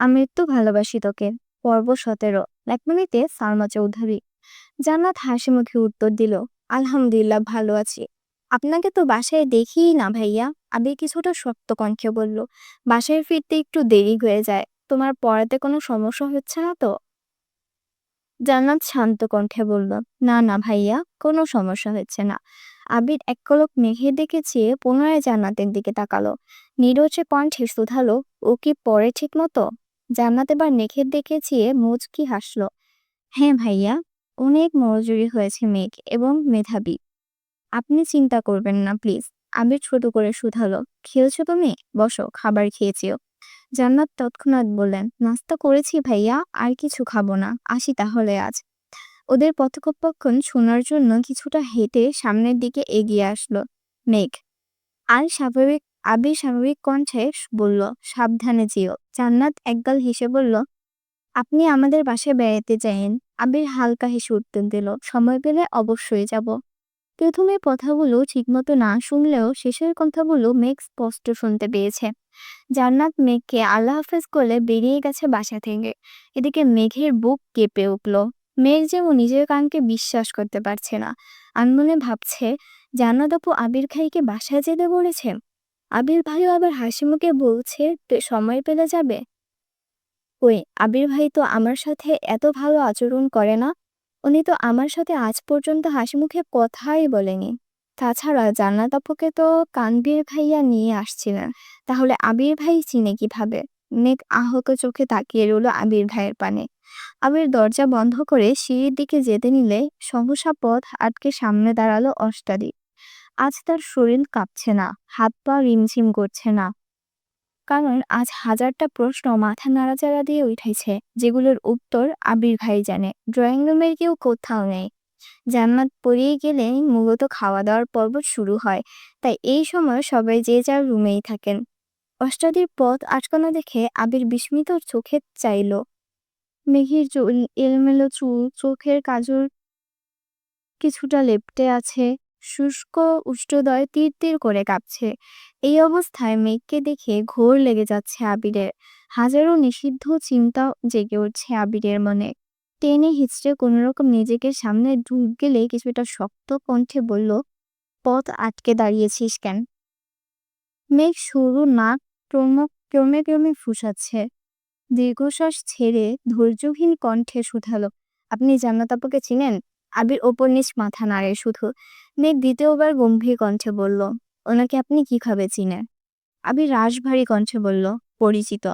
আমি তো ভালোবাসি তোকে। পর্ব সতেরো। মিনিটে সালমা চৌধুরী। জান্নাত হাসি মুখে উত্তর দিল, আলহামদুলিল্লাহ, ভালো আছি। আপনাকে তো বাসায় দেখিই না ভাইয়া? আবির কিছুটা শক্ত কণ্ঠে বলল, বাসায় ফিরতে একটু দেরি হয়ে যায়। তোমার পড়াতে কোনো সমস্যা হচ্ছে না তো? জান্নাত শান্ত কণ্ঠে বলল, না না ভাইয়া, কোনো সমস্যা হচ্ছে না। আবির এক কলক দিকে চেয়ে পুনরায় জান্নাতের দিকে তাকালো। নীরজে কণ্ঠে শুধালো, ও কি পড়ে ঠিক মতো জান্নাত এবার মেঘের দিকে চেয়ে মুচকি হাসলো। হ্যাঁ ভাইয়া, অনেক মনোযোগী হয়েছে মেঘ এবং মেধাবী। আপনি চিন্তা করবেন না প্লিজ আবির ছোট করে শুধালো। খেয়েছো তুমি? বসো, খাবার খেয়েছিও। জান্নাত তৎক্ষণাৎ বললেন, নাস্তা করেছি ভাইয়া, আর কিছু খাব না, আসি তাহলে আজ। ওদের কথোপকথন শোনার জন্য কিছুটা হেঁটে সামনের দিকে এগিয়ে আসলো মেঘ। আর স্বাভাবিক আবির স্বাভাবিক কণ্ঠে বলল, সাবধানে যেও। জান্নাত একগাল হেসে বলল, আপনি আমাদের বাসায় বেড়াতে চাইেন আবির হালকা হেসে উত্তর দিল, সময় পেলে অবশ্যই যাব। প্রথমে কথাগুলো ঠিকমতো না শুনলেও শেষের কথাগুলো মেঘ স্পষ্ট শুনতে পেয়েছে। জান্নাত মেঘকে আল্লাহ হাফেজ করলে বেরিয়ে গেছে বাসা থেকে। এদিকে মেঘের বুক কেঁপে উঠল। মেঘ যেমন নিজের কানকে বিশ্বাস করতে পারছে না। আনমনে ভাবছে, জান্নাত আপু আবির ভাইকে বাসায় যেতে বলেছে? আবির ভাইও আবার হাসি মুখে বলছে, "তে- সময় পেলে যাবে? ওই, আবির ভাই তো আমার সাথে এত ভালো আচরণ করে না। উনি তো আমার সাথে আজ পর্যন্ত হাসি মুখে কথাই বলেনি। তাছাড়া জান্নাত আপুকে তো কানবীর ভাইয়া নিয়ে আসছিলেন। তাহলে আবির ভাই চিনে কীভাবে? মেঘ আহত চোখে তাকিয়ে রইল আবির ভাইয়ের পানে। আবির দরজা বন্ধ করে সিঁড়ির দিকে যেতে নিলে সহসা পথ আটকে সামনে দাঁড়াল অষ্টাদি আজ তার শরীর কাঁপছে না, হাত পা রিমঝিম করছে না। কারণ আজ হাজারটা প্রশ্ন মাথা নাড়াচাড়া দিয়ে উঠেছে যেগুলোর উত্তর আবির ভাই জানে। ড্রয়িং রুমের কেউ কোথাও নেই। জান্নাত পড়িয়ে গেলে মূলত খাওয়া দাওয়ার পর্ব শুরু হয়, তাই এই সময় সবাই যে যার রুমেই থাকেন। অষ্টাদির পথ আটকানো দেখে আবির বিস্মিত চোখে চাইল। মেঘির এলোমেলো চুল, চোখের কাজল, কিছুটা লেপটে আছে। শুষ্ক উষ্ঠদয় তীর তীর করে কাঁপছে। এই অবস্থায় মেঘকে দেখে ঘোর লেগে যাচ্ছে আবিরের। হাজারো নিষিদ্ধ চিন্তা জেগে উঠছে আবিরের মনে। টেনে হিচড়ে কোনোরকম নিজেকে সামনে ঢুক গেলে কিছুটা শক্ত কণ্ঠে বলল, পথ আটকে দাঁড়িয়েছিস কেন? মেঘ সরু নাক ক্রম- ক্রমে ক্রমে ফুসাচ্ছে। দীর্ঘশ্বাস ছেড়ে ধৈর্যহীন কণ্ঠে শুধালো, আপনি জান্নাত আপুকে চিনেন? আবির ওপর নিচ মাথা নাড়ে শুধু। মেঘ দ্বিতীয়বার গম্ভীর কণ্ঠে বলল, ওনাকে আপনি কীভাবে চিনেন? আবির রাশভারী কণ্ঠে বলল, পরিচিত।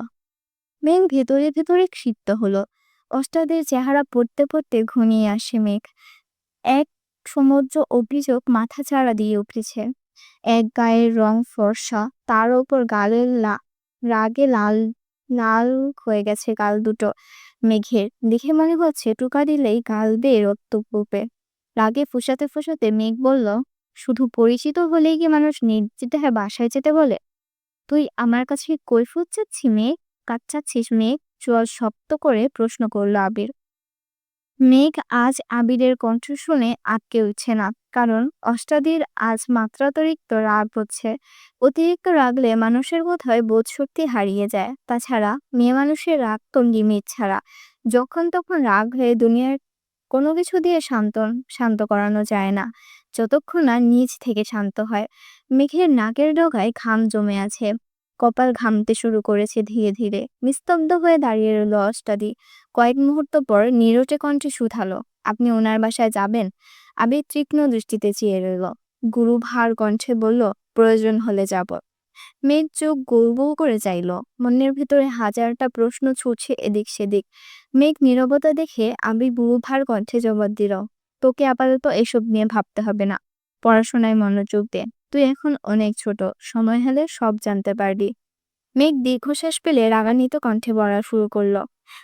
মেঘ ভেতরে ভেতরে ক্ষিপ্ত হলো। অষ্টাদের চেহারা পড়তে পড়তে ঘনিয়ে আসে মেঘ। এক সমুদ্র অভিযোগ মাথা চাড়া দিয়ে উঠেছে। এক গায়ের রং ফর্সা, তার ওপর গালের রাগে লাল লাল হয়ে গেছে গাল দুটো মেঘের। দেখে মনে হচ্ছে টুকা দিলেই গাল বেয়ে রক্ত পড়বে। রাগে ফুসাতে ফুসাতে মেঘ বলল, শুধু পরিচিত হলেই কি মানুষ নির্জিতে বাসায় যেতে বলে? তুই আমার কাছে কৈফুত চাচ্ছি মেঘ কাচ্চাচ্ছিস মেঘ? চোয়াল শক্ত করে প্রশ্ন করল আবির। মেঘ আজ আবিরের কণ্ঠ শুনে আটকে উঠছে না, কারণ অষ্টাদির আজ মাত্রাতিরিক্ত রাগ হচ্ছে। অতিরিক্ত রাগলে মানুষের বোধহয় বোধ শক্তি হারিয়ে যায়। তাছাড়া মেয়ে মানুষের রাগ তো লিমিট ছাড়া। যখন তখন রাগ হয়ে দুনিয়ার কোনো কিছু দিয়ে শান্ত শান্ত করানো যায় না। যতক্ষণ না নিজ থেকে শান্ত হয়। মেঘের নাকের ডগায় ঘাম জমে আছে। কপাল ঘামতে শুরু করেছে ধীরে ধীরে। নিস্তব্ধ হয়ে দাঁড়িয়ে রইল অষ্টাদি। কয়েক মুহূর্ত পর নীরটে কণ্ঠে শুধালো আপনি ওনার বাসায় যাবেন? আবির তীক্ষ্ণ দৃষ্টিতে চেয়ে রইল। গুরু ভার কণ্ঠে বলল, প্রয়োজন হলে যাব। মেঘ চোখ গৌরব করে চাইল। মনের ভিতরে হাজারটা প্রশ্ন ছুটছে এদিক সেদিক। মেঘ নীরবতা দেখে আবির গুরুভার কণ্ঠে জবাব দিল, তোকে আপাতত এসব নিয়ে ভাবতে হবে না। পড়াশোনায় মনোযোগ দে। তুই এখন অনেক ছোট, সময় হলে সব জানতে পারবি। মেঘ দীর্ঘশ্বাস পেলে রাগান্বিত কণ্ঠে বলা শুরু করল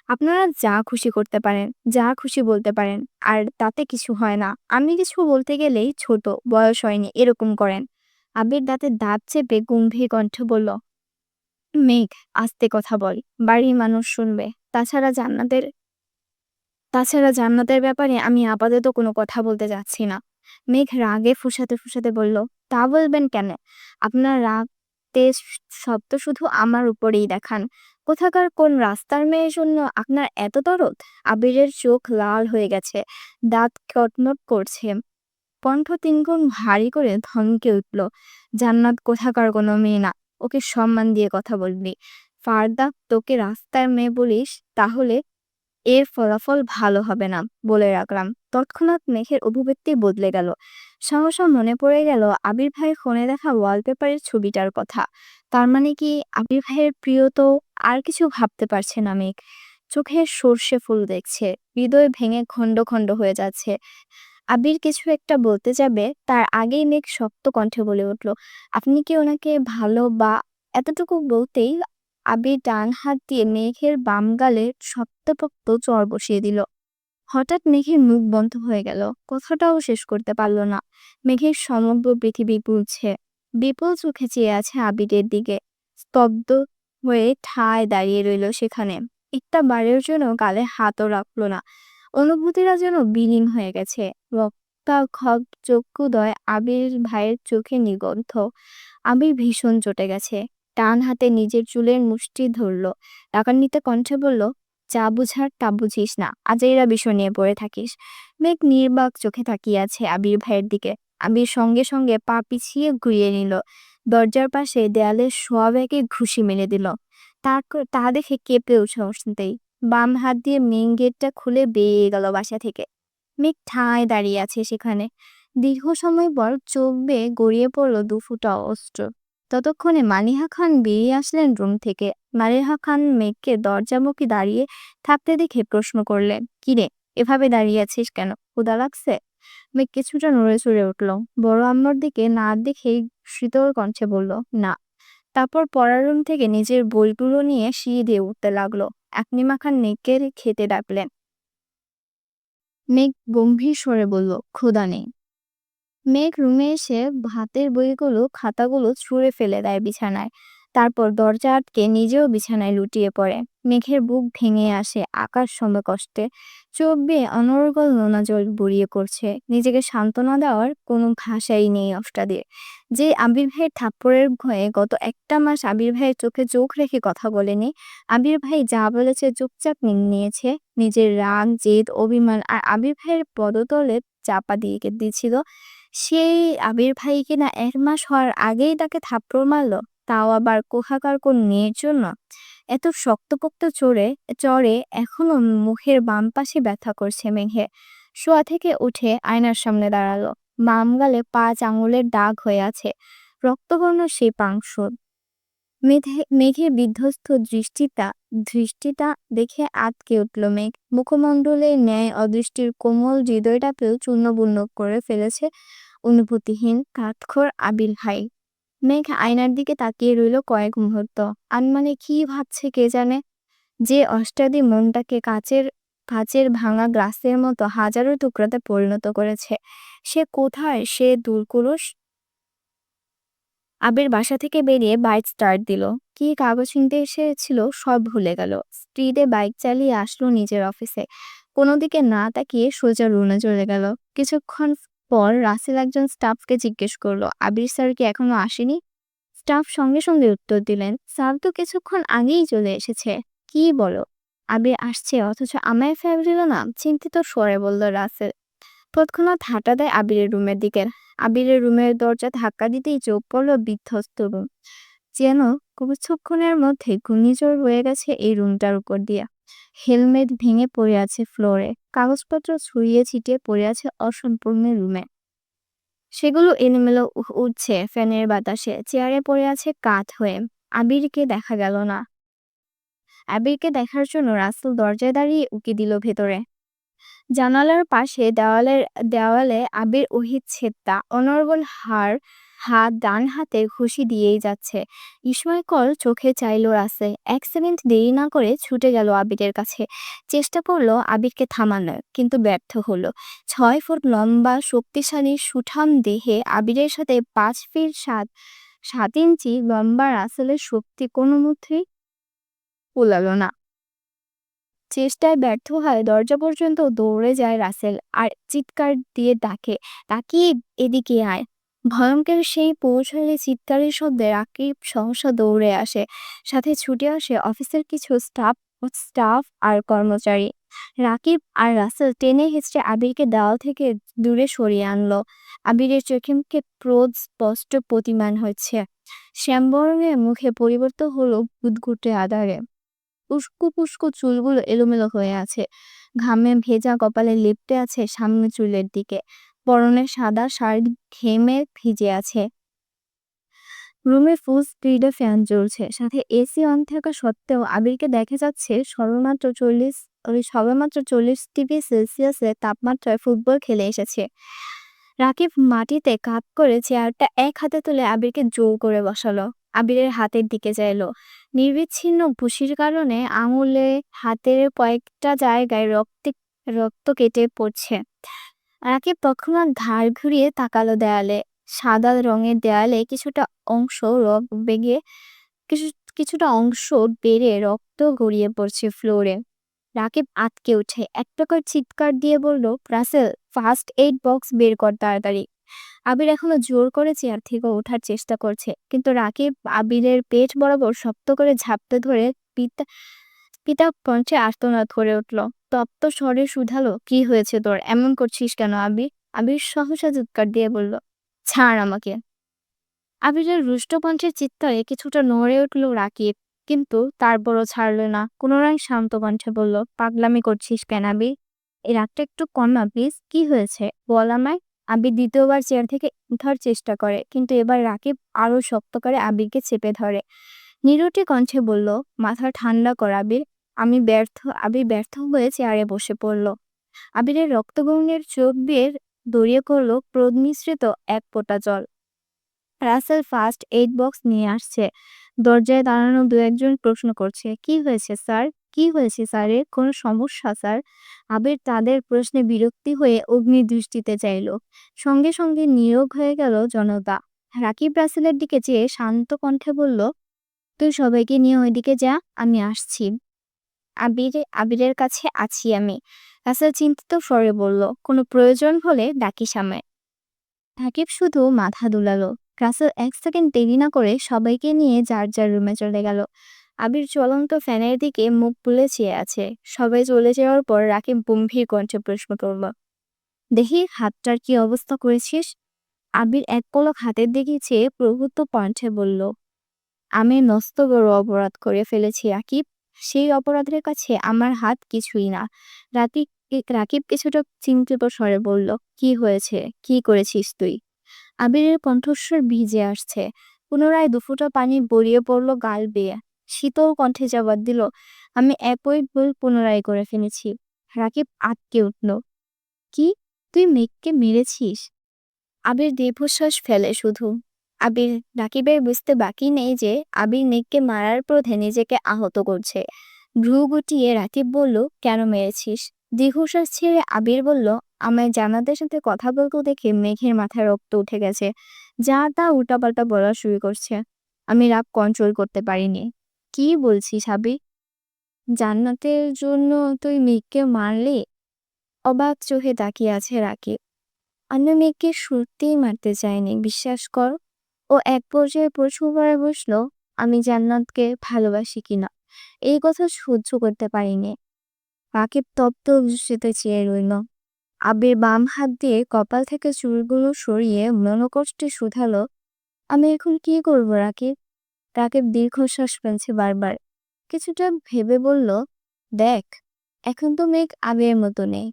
আপনারা যা খুশি করতে পারেন, যা খুশি বলতে পারেন, আর তাতে কিছু হয় না। আমি কিছু বলতে গেলেই ছোট, বয়স হয়নি, এরকম করেন। আবির দাঁতে দাঁত চেপে গম্ভীর কণ্ঠে বলল, মেঘ, আস্তে কথা বল, বাড়ির মানুষ শুনবে। তাছাড়া জান্নাতের তাছাড়া জান্নাতের ব্যাপারে আমি আপাতত কোনো কথা বলতে যাচ্ছি না। মেঘ রাগে ফুসাতে ফুসাতে বলল, তা বলবেন কেন? আপনার রাগ তেজ তো শুধু আমার উপরেই দেখান। কোথাকার কোন রাস্তার মেয়ের জন্য আপনার এত দরদ? আবিরের চোখ লাল হয়ে গেছে, দাঁত কটমট করছে। কণ্ঠ তিনগুণ ভারী করে ধমকে উঠল, জান্নাত কোথাকার কোনো মেয়ে না, ওকে সম্মান দিয়ে কথা বলবি। ফারদা, তোকে রাস্তার মেয়ে বলিস, তাহলে এর ফলাফল ভালো হবে না বলে রাখলাম। তৎক্ষণাৎ মেঘের অভিব্যক্তি বদলে গেল। সহসা মনে পড়ে গেল আবির ভাইয়ের ফোনে দেখা ওয়ালপেপারের ছবিটার কথা। তার মানে কি আবির ভাইয়ের প্রিয় তো আর কিছু ভাবতে পারছে না মেঘ। চোখে সর্ষে ফুল দেখছে, হৃদয় ভেঙে খণ্ড খণ্ড হয়ে যাচ্ছে। আবির কিছু একটা বলতে যাবে, তার আগেই মেঘ শক্ত কণ্ঠে বলে উঠল, আপনি কি ওনাকে ভালো বা এতটুকু বলতেই আবির ডান হাত দিয়ে মেঘের বাম গালে শক্তপোক্ত চর বসিয়ে দিল। হঠাৎ মেঘের মুখ বন্ধ হয়ে গেল। কথাটাও শেষ করতে পারল না। মেঘের সমগ্র পৃথিবী পুড়ছে বিপুল চোখে চেয়ে আছে আবিরের দিকে। স্তব্ধ হয়ে ঠায় দাঁড়িয়ে রইল সেখানে। একটা বারের জন্য গালে হাতও রাখল না। অনুভূতিরা যেন বিলীন হয়ে গেছে। রক্তাক্ষক চক্ষুদয় আবির ভাইয়ের চোখে নিগন্ধ। আবির ভীষণ চটে গেছে। টান হাতে নিজের চুলের মুষ্টি ধরল। ডাকান্বিতে কণ্ঠে বলল, যা বুঝার তা বুঝিস না আজেরা বিষয় নিয়ে পড়ে থাকিস। মেঘ নির্বাক চোখে তাকিয়ে আছে আবির ভাইয়ের দিকে। আবির সঙ্গে সঙ্গে পা পিছিয়ে ঘুরিয়ে নিল। দরজার পাশে দেয়ালে শোয়া ব্যাগে ঘুষি মেরে দিল। তা তা দেখে কেঁপে উঠে অসন্তেই বাম হাত দিয়ে মেন গেটটা খুলে বেরিয়ে গেল বাসা থেকে। মেঘ ঠায় দাঁড়িয়ে আছে সেখানে। দীর্ঘ সময় পর চোখ বেয়ে গড়িয়ে পড়ল দু ফুটা অস্ত্র। ততক্ষণে মালিহা খান বেরিয়ে আসলেন রুম থেকে। মালিহা খান মেঘকে দরজামুখী দাঁড়িয়ে থাকতে দেখে প্রশ্ন করলেন, কিরে, এভাবে দাঁড়িয়ে আছিস কেন? ক্ষুদা লাগছে? মেঘ কিছুটা নড়ে চড়ে উঠল। বড় আম্মার দিকে না দেখেই শীতল কণ্ঠে বলল, না। তারপর পড়ার রুম থেকে নিজের বইগুলো নিয়ে সিঁড়ি দিয়ে উঠতে লাগল। একনিমা খান মেঘকে খেতে ডাকলেন। মেঘ গম্ভীর স্বরে বলল ক্ষুদা নেই। মেঘ রুমে এসে ভাতের বইগুলো, খাতাগুলো ছুঁড়ে ফেলে দেয় বিছানায়। তারপর দরজা আটকে নিজেও বিছানায় লুটিয়ে পড়ে। মেঘের বুক ভেঙে আসে আকাশ সম কষ্টে চোখ বেয়ে অনর্গল নোনা জল বুড়িয়ে করছে নিজেকে সান্ত্বনা দেওয়ার কোনো ভাষাই নেই অষ্টাদের। যে আবির ভাইয়ের থাপ্পড়ের ভয়ে গত একটা মাস আবির ভাইয়ের চোখে চোখ রেখে কথা বলেনি, আবির ভাই যা বলেছে চুপচাপ নিয়েছে। নিজের রাগ, জেদ, অভিমান আর আবির ভাইয়ের পদতলে চাপা দিয়ে দিয়েছিল। সেই আবির ভাই কিনা এক মাস হওয়ার আগেই তাকে থাপ্পড় মারলো, তাও আবার কোহাকার কোন মেয়ের জন্য। এত শক্তপোক্ত চড়ে চড়ে এখনও মুখের বাম পাশে ব্যথা করছে মেঘে। শোয়া থেকে উঠে আয়নার সামনে দাঁড়াল। বাম গালে পাঁচ আঙুলের দাগ হয়ে আছে। রক্তবর্ণ সেই পাংশ মেঘে, মেঘের বিধ্বস্ত দৃষ্টিটা দৃষ্টিটা দেখে আটকে উঠল মেঘ। মুখমণ্ডলের ন্যায় অদৃষ্টির কোমল হৃদয়টাকেও চূর্ণবূর্ণ করে ফেলেছে অনুভূতিহীন কাঠখোর আবির ভাই মেঘ আয়নার দিকে তাকিয়ে রইল কয়েক মুহূর্ত। আনমানে কি ভাবছে কে জানে? যে অষ্টাদি মনটাকে কাচের কাচের ভাঙা গ্লাসের মতো হাজারো টুকরাতে পরিণত করেছে। সে কোথায়? সে দুলকুরুষ আবির বাসা থেকে বেরিয়ে বাইক স্টার্ট দিল। কি কাগজ কিনতে এসেছিল সব ভুলে গেল। স্ত্রীতে বাইক চালিয়ে আসলো নিজের অফিসে কোনো দিকে না তাকিয়ে সোজা রুমে চলে গেল। কিছুক্ষণ পর রাসেল একজন স্টাফকে জিজ্ঞেস করল, আবির স্যার কি এখনও আসেনি? স্টাফ সঙ্গে সঙ্গে উত্তর দিলেন, স্যার তো কিছুক্ষণ আগেই চলে এসেছে। কি বলো? আবির আসছে, অথচ আমায় ফেল দিল না। চিন্তিত স্বরে বলল রাসেল। তৎক্ষণাৎ হাঁটা দেয় আবিরের রুমের দিকে। আবিরের রুমের দরজা ধাক্কা দিতেই চোখ পড়ল বিধ্বস্ত রুম। যেন কিছুক্ষণের মধ্যে ঘূর্ণিঝড় হয়ে গেছে এই রুমটার উপর দিয়ে। হেলমেট ভেঙে পড়ে আছে ফ্লোরে। কাগজপত্র ছড়িয়ে ছিটিয়ে পড়ে আছে অসম্পূর্ণ রুমে। সেগুলো এলোমেলো উঠছে ফ্যানের বাতাসে। চেয়ারে পড়ে আছে কাঠ হয়ে। আবিরকে দেখা গেল না। আবিরকে দেখার জন্য রাসেল দরজায় দাঁড়িয়ে উকি দিল ভেতরে। জানালার পাশে দেওয়ালের, দেওয়ালে আবির ওহিত ছেত্তা অনর্গল হার হাত ডান হাতে ঘুষি দিয়েই যাচ্ছে। ইসমাইকল চোখে চাইল রাসে, এক সেকেন্ড দেরি না করে ছুটে গেল আবিরের কাছে। চেষ্টা করল আবিরকে থামানোর, কিন্তু ব্যর্থ হলো। ছয় ফুট লম্বা, শক্তিশালী, সুঠাম দেহে আবিরের সাথে পাঁচ ফিট সাত সাত ইঞ্চি লম্বা রাসেলের শক্তি কোনো মধ্যেই পোলালো না। চেষ্টায় ব্যর্থ হয়, দরজা পর্যন্ত দৌড়ে যায় রাসেল আর চিৎকার দিয়ে ডাকে, তাকিয়ে এদিকে আয়। ভয়ঙ্কর সেই পৌঁছালে চিৎকারের শব্দে রাকিব সহসা দৌড়ে আসে, সাথে ছুটে আসে অফিসের কিছু স্টাফ স্টাফ আর কর্মচারী। রাকিব আর রাসেল টেনে হেঁচড়ে আবিরকে দেওয়াল থেকে দূরে সরিয়ে আনলো। আবিরের চোখে মুখে ক্রোধ স্পষ্ট প্রতিমান হচ্ছে শ্যামবরণের মুখে পরিবর্তন হলো গুদগুটে আধারে। উস্কো পুস্কো চুলগুলো এলোমেলো হয়ে আছে। ঘামে ভেজা কপালে লেপ্টে আছে সামনে চুলের দিকে। পরনে সাদা শার্ট ঘেমে ভিজে আছে। রুমে ফুল স্পিডে ফ্যান চলছে সাথে এসি অন থাকা সত্ত্বেও আবিরকে দেখা যাচ্ছে সর্বমাত্র চল্লিশ, ওই সবেমাত্র চল্লিশ ডিগ্রি সেলসিয়াসে তাপমাত্রায় ফুটবল খেলে এসেছে। রাকিব মাটিতে কাত করে চেয়ারটা এক হাতে তুলে আবিরকে জোর করে বসালো। আবিরের হাতের দিকে চাইলো নির্বিচ্ছিন্ন ভুসির কারণে আঙুলে হাতের কয়েকটা জায়গায় রক্ত রক্ত কেটে পড়ছে। রাকিব তৎক্ষণাৎ ধার ঘুরিয়ে তাকালো দেয়ালে। সাদা রঙের দেয়ালে কিছুটা অংশ রক বেগে, কিছু, কিছুটা অংশ বেড়ে রক্ত গড়িয়ে পড়ছে ফ্লোরে। রাকিব আটকে উঠে, এক প্রকার চিৎকার দিয়ে বলল, রাসেল, ফার্স্ট এইড বক্স বের কর তাড়াতাড়ি। আবির এখনও জোর করে চেয়ার থেকে ওঠার চেষ্টা করছে। কিন্তু রাকিব আবিরের পেট বরাবর শক্ত করে ঝাপটে ধরে পিতা পিতা কণ্ঠে আর্তনাদ করে উঠল। তপ্ত স্বরে শুধালো, কি হয়েছে তোর? এমন করছিস কেন আবির আবির সহসা জুৎকার দিয়ে বলল, ছাড় আমাকে। আবিরের রুষ্ট কণ্ঠের চিৎকারে কিছুটা নড়ে উঠল রাকিব। কিন্তু তারপরও ছাড়ল না। পুনরায় শান্ত কণ্ঠে বলল, পাগলামি করছিস কেন আবির এই রাগটা একটু কমা প্লিজ। কি হয়েছে? বল আমায়। আবির দ্বিতীয়বার চেয়ার থেকে উঠার চেষ্টা করে, কিন্তু এবার রাকিব আরও শক্ত করে আবিরকে চেপে ধরে। নিরুটি কণ্ঠে বলল, মাথা ঠান্ডা কর আবির। আমি ব্যর্থ, আবির ব্যর্থ হয়ে চেয়ারে বসে পড়ল। আবিরের রক্তগঙ্গের চোখ দিয়ে দড়িয়ে করল ক্রোধ মিশ্রিত এক ফোঁটা জল। রাসেল ফার্স্ট এইড বক্স নিয়ে আসছে। দরজায় দাঁড়ানো দু একজন প্রশ্ন করছে, কি হয়েছে, স্যার? কি হয়েছে স্যারের কোনো সমস্যা স্যার আবির তাদের প্রশ্নে বিরক্তি হয়ে অগ্নি দৃষ্টিতে চাইল। সঙ্গে সঙ্গে নিয়োগ হয়ে গেল জনতা। রাকিব রাসেলের দিকে চেয়ে শান্ত কণ্ঠে বলল, তুই সবাইকে নিয়ে ওইদিকে যা, আমি আসছি। আবির, আবিরের কাছে আছি আমি। রাসেল চিন্তিত স্বরে বলল, কোনো প্রয়োজন হলে ডাকি সামনে রাকিব শুধু মাথা দুলালো। রাসেল এক সেকেন্ড দেরি না করে সবাইকে নিয়ে যার যার রুমে চলে গেল। আবির চলন্ত ফ্যানের দিকে মুখ তুলে চেয়ে আছে। সবাই চলে যাওয়ার পর রাকিব গম্ভীর কণ্ঠে প্রশ্ন করল, দেখি হাতটার কি অবস্থা করেছিস? আবির এক পলক হাতের দিকে চেয়ে প্রভুত্ব কণ্ঠে বলল, আমি নস্ত বড় অপরাধ করে ফেলেছি রাকিব। সেই অপরাধের কাছে আমার হাত কিছুই না। রাতি, রাকিব কিছুটা চিন্তিত স্বরে বলল, কি হয়েছে? কি করেছিস তুই? আবিরের কণ্ঠস্বর ভিজে আসছে। পুনরায় দুফুটা পানি গড়িয়ে পড়ল গাল বেয়ে। শীতল কণ্ঠে জবাব দিল, আমি একই ভুল পুনরায় করে ফেলেছি। রাকিব আটকে উঠল, কি? তুই মেঘকে মেরেছিস? আবির দীর্ঘশ্বাস ফেলে শুধু। আবির, রাকিবের বুঝতে বাকি নেই যে আবির মেঘকে মারার প্রধে নিজেকে আহত করছে। ভ্রু গুটিয়ে রাকিব বলল, কেন মেরেছিস? দীর্ঘশ্বাস ছেড়ে আবির বলল, আমায় জানাদের সাথে কথা বলতে দেখে মেঘের মাথায় রক্ত উঠে গেছে। যা তা উল্টাপাল্টা বলা শুরু করছে। আমি রাগ কন্ট্রোল করতে পারিনি। কি বলছিস আবির জান্নাতের জন্য তুই মেঘকে মারলি অবাক চোখে তাকিয়ে আছে রাকিব। অন্য মেঘকে সত্যিই মারতে চায়নি, বিশ্বাস কর। ও এক পর্যায়ে প্রচুরবার বসল, আমি জান্নাতকে ভালোবাসি কিনা এই কথা সহ্য করতে পারিনি। রাকিব তপ্ত দৃষ্টিতে চেয়ে রইল। আবির বাম হাত দিয়ে কপাল থেকে চুলগুলো সরিয়ে মনোকষ্টে শুধালো, আমি এখন কি করব রাকিব? রাকিব দীর্ঘশ্বাস ফেলছে বারবার। কিছুটা ভেবে বলল, দেখ, এখন তো মেঘ আগের মতো নেই।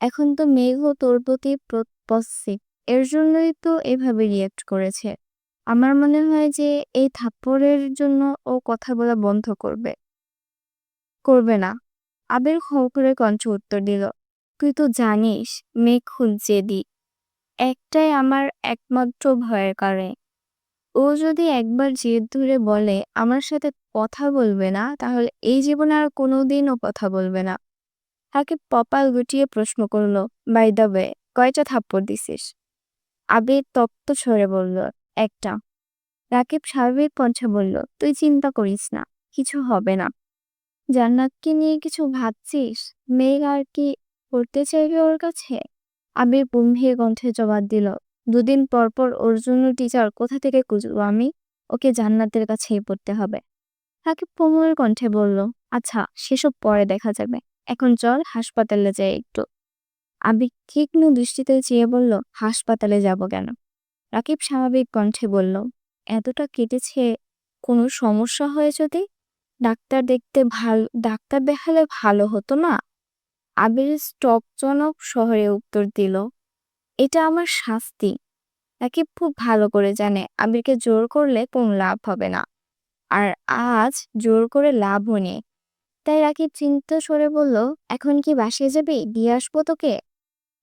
এখন তো মেঘও তোর প্রতি এর জন্যই তো এভাবে রিয়েক্ট করেছে। আমার মনে হয় যে এই থাপ্পড়ের জন্য ও কথা বলা বন্ধ করবে। করবে না। আবির হো করে কণ্ঠ উত্তর দিল, তুই তো জানিস, মেঘ খুব জেদি। একটাই আমার একমাত্র ভয়ের কারণে। ও যদি একবার জেদ ধরে বলে, আমার সাথে কথা বলবে না, তাহলে এই জীবনে আর কোনোদিনও কথা বলবে না। তাকে কপাল গুটিয়ে প্রশ্ন করল বাই দ্য ওয়ে কয়টা থাপ্পড় দিছিস? আবির তপ্ত স্বরে বলল, একটা। রাকিব স্বাভাবিক কণ্ঠে বলল, তুই চিন্তা করিস না, কিছু হবে না। জান্নাতকে নিয়ে কিছু ভাবছিস? মেঘ আর কি করতে চাইবে ওর কাছে? আবির গম্ভীর কণ্ঠে জবাব দিল দুদিন পর পর ওর টিচার কোথা থেকে খুঁজবো আমি? ওকে জান্নাতের কাছেই পড়তে হবে। রাকিব কোমলের কণ্ঠে বলল আচ্ছা সেসব পরে দেখা যাবে। এখন চল হাসপাতালে যাই একটু। আবির তীক্ষ্ণ দৃষ্টিতে চেয়ে বলল, হাসপাতালে যাব কেন? রাকিব স্বাভাবিক কণ্ঠে বলল, এতটা কেটেছে, কোনো সমস্যা হয় যদি? ডাক্তার দেখতে ভালো, ডাক্তার দেখালে ভালো হতো না? আবির স্টকজনক শহরে উত্তর দিল এটা আমার শাস্তি। রাকিব খুব ভালো করে জানে, আবিরকে জোর করলে কোনো লাভ হবে না। আর আজ জোর করে লাভও নেই। তাই রাকিব চিন্তা সরে বলল, এখন কি বাসে যাবি? দিয়ে আসব তোকে?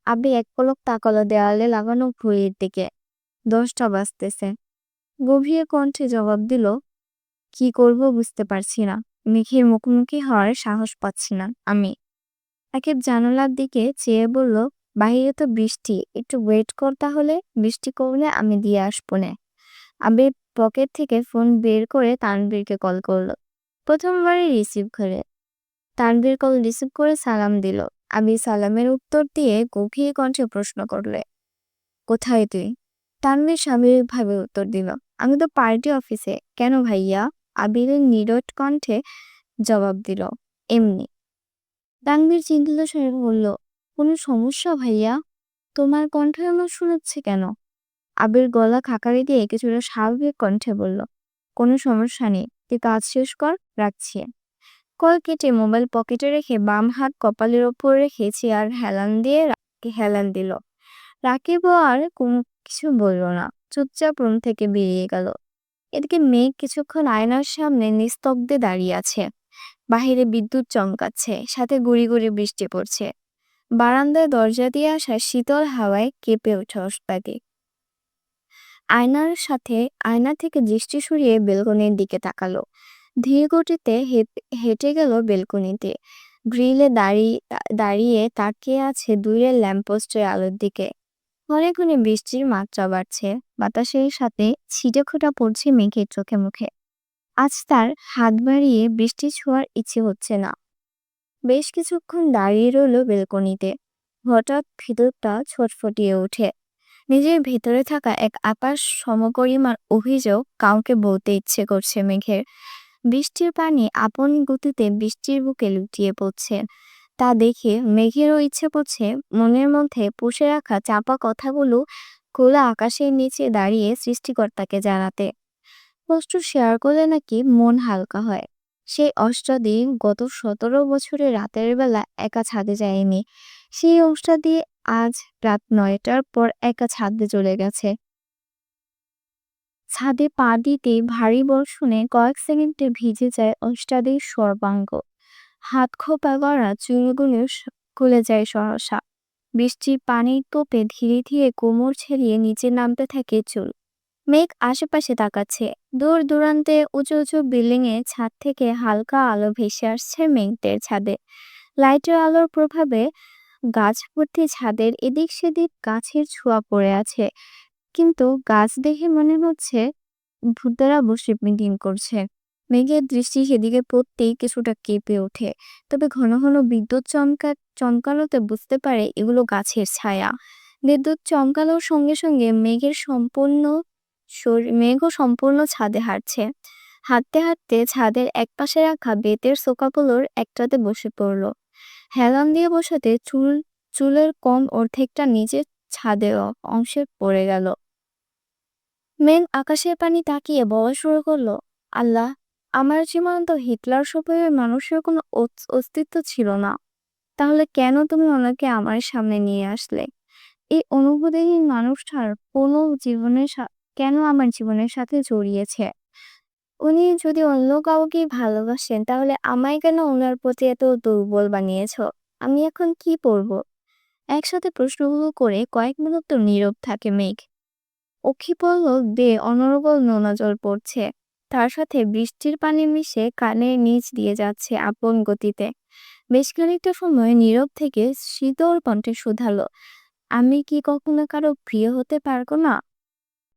আবি এক পলক তাকালো দেওয়ালে লাগানো ঘড়ির দিকে। দশটা বাজতেছে। গভীর কণ্ঠে জবাব দিল, কি করব বুঝতে পারছি না। মেঘের মুখোমুখি হওয়ার সাহস পাচ্ছি না আমি। রাকিব জানালার দিকে চেয়ে বলল বাইরে তো বৃষ্টি, একটু ওয়েট কর তাহলে, বৃষ্টি কমলে আমি দিয়ে আসব না। আবির পকেট থেকে ফোন বের করে তানবীরকে কল করল। প্রথমবারে রিসিভ করে। তানবীর কল রিসিভ করে সালাম দিল। আবির সালামের উত্তর দিয়ে গভীর কণ্ঠে প্রশ্ন করলে, কোথায় তুই? তানবীর স্বাভাবিকভাবে উত্তর দিল, আমি তো পার্টি অফিসে কেন ভাইয়া? আবিরের নিরট কণ্ঠে জবাব দিল, এমনি। তানবীর চিন্তিত স্বরে বলল কোনো সমস্যা ভাইয়া? তোমার কণ্ঠ এমন শোনাচ্ছে কেন? আবির গলা খাকারি দিয়ে কিছুটা স্বাভাবিক কণ্ঠে বলল, কোনো সমস্যা নেই, তুই কাজ শেষ কর, রাখছি। কল কেটে মোবাইল পকেটে রেখে বাম হাত কপালের ওপর রেখে চেয়ার হেলান দিয়ে হেলান দিল। রাকিবও আর কোনো কিছু বলল না, চুপচাপ রুম থেকে বেরিয়ে গেল। এদিকে মেঘ কিছুক্ষণ আয়নার সামনে নিস্তব্ধে দাঁড়িয়ে আছে। বাহিরে বিদ্যুৎ চমকাচ্ছে, সাথে গুড়ি গুড়ি বৃষ্টি পড়ছে। বারান্দায় দরজা দিয়ে আসা শীতল হাওয়ায় কেঁপে ওঠে অস্পাকে আয়নার সাথে আয়না থেকে দৃষ্টি সরিয়ে বেলকনির দিকে তাকালো। ধীর গতিতে হেঁটে গেল বেলকনিতে। গ্রিলে দাঁড়িয়ে দাঁড়িয়ে তাকিয়ে আছে দূরের ল্যাম্পপোস্টের আলোর দিকে। ঘরে ঘরে বৃষ্টির মাত্রা বাড়ছে, বাতাসের সাথে ছিটে ফোটা পড়ছে মেঘের চোখে মুখে। আজ তার হাত বাড়িয়ে বৃষ্টি ছোঁয়ার ইচ্ছে হচ্ছে না। বেশ কিছুক্ষণ দাঁড়িয়ে রইল বেলকনিতে। হঠাৎ ভিতরটা ছটফটিয়ে ওঠে। নিজের ভেতরে থাকা এক আকাশ সমপরিমাণ অভিযোগ কাউকে বলতে ইচ্ছে করছে মেঘের। বৃষ্টির পানি আপন গতিতে বৃষ্টির বুকে লুটিয়ে পড়ছে। তা দেখে মেঘেরও ইচ্ছে করছে মনের মধ্যে পুষে রাখা চাপা কথাগুলো খোলা আকাশের নিচে দাঁড়িয়ে সৃষ্টিকর্তাকে জানাতে। পোস্ট শেয়ার করলে নাকি মন হালকা হয়। সেই অষ্টাদিন গত সতেরো বছরের রাতের বেলা একা ছাদে যায়নি। সেই অষ্টাদি আজ রাত নয়টার পর একা ছাদে চলে গেছে। ছাদে পা দিতে ভারী বর্ষণে কয়েক সেকেন্ডে ভিজে যায় অষ্টাদির সর্বাঙ্গ। হাত খোপা গড়া চুলগুলো খুলে যায় সহসা। বৃষ্টির পানির তোপে ধীরে ধীরে কোমর ছেড়িয়ে নিচে নামতে থাকে চুল। মেঘ আশেপাশে তাকাচ্ছে। দূর দূরান্তে উঁচু উঁচু বিল্ডিং এ ছাদ থেকে হালকা আলো ভেসে আসছে মেঘদের ছাদে। লাইটের আলোর প্রভাবে গাছ ভর্তি ছাদের এদিক সেদিক গাছের ছোঁয়া পড়ে আছে। কিন্তু গাছ দেখে মনে হচ্ছে ভূতেরা বসে মিটিং করছে। মেঘের দৃষ্টি সেদিকে পড়তেই কিছুটা কেঁপে ওঠে। তবে ঘন ঘন বিদ্যুৎ চমকা চমকানোতে বুঝতে পারে এগুলো গাছের ছায়া। বিদ্যুৎ চমকানোর সঙ্গে সঙ্গে মেঘের সম্পূর্ণ মেঘও সম্পূর্ণ ছাদে হাঁটছে। হাঁটতে হাঁটতে ছাদের একপাশে রাখা বেতের সোকাগুলোর একটাতে বসে পড়ল। হেলান দিয়ে বসাতে চুল, চুলের কম অর্ধেকটা নিচে ছাদের অংশে পড়ে গেল। মেঘ আকাশের পানি তাকিয়ে বলা শুরু করল, আল্লাহ, আমার জীবন তো হিটলার স্বভাবের মানুষের কোনো অস্তিত্ব ছিল না। তাহলে কেন তুমি ওনাকে আমার সামনে নিয়ে আসলে? এই অনুভূতিহীন মানুষটার কোনো জীবনের কেন আমার জীবনের সাথে জড়িয়েছে? উনি যদি অন্য কাউকে ভালোবাসেন, তাহলে আমায় কেন ওনার প্রতি এত দুর্বল বানিয়েছ? আমি এখন কি পড়ব একসাথে প্রশ্নগুলো করে কয়েক মিনিট তো নীরব থাকে মেঘ। অক্ষি পড়ল অনর্গল নোনা জল পড়ছে। তার সাথে বৃষ্টির পানি মিশে কানের নিচ দিয়ে যাচ্ছে আপন গতিতে। বেশ খানিকটা সময় নীরব থেকে শীতল কণ্ঠে শুধালো, আমি কি কখনো কারও প্রিয় হতে পারব না?